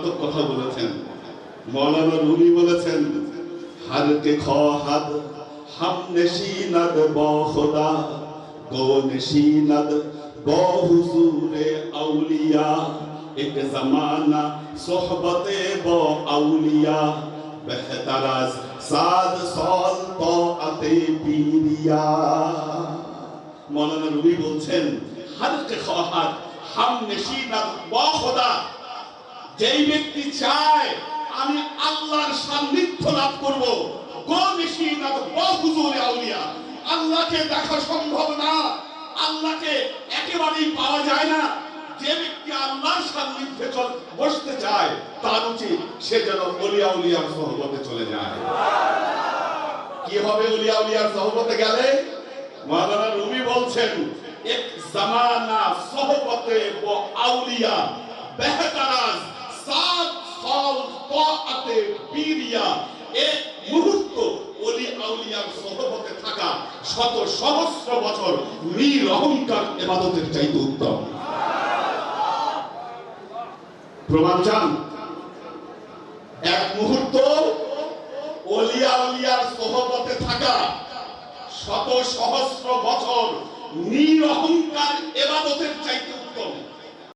মারাত্মক কথা বলেছেন। মৌলানা রুমি বলেছেন হারকে খ হাত হাম নেশি নাদ ব খোদা নাদ ব আউলিয়া, এক জামানা সোহবতে ব আউলিয়া, বেহতারাজ সাদ সল তো আতে পিরিয়া। মৌলানা রুমি বলছেন হারকে খ হাত হাম নাদ ব যেই ব্যক্তি চায়, আমি আল্লাহর সান্নিধ্য লাভ করব। আল্লাহকে দেখা সম্ভব না। আল্লাহকে একেবারেই পাওয়া যায় না। যে ব্যক্তি আল্লাহর সান্নিধ্যে বসতে চায়, তার উচিত সে যেন অলিয়া উলিয়ার সহবতে চলে যায়। কি হবে অলিয়া উলিয়ার সহবতে গেলে? মাওলানা রুমি বলছেন, এক জামানা সহবতে আউলিয়া, বেহতারাজ বীরিয়া এক মুহূর্ত ওলি আউলিয়ার সহবতে থাকা শত সহস্র বছর নির অহংকার ইবাদতের চাইতে উত্তম। প্রমাণ চান? এক মুহূর্ত অলিয়া উলিয়ার থাকা শত সহস্র বছর নিরহংকার এবাদতের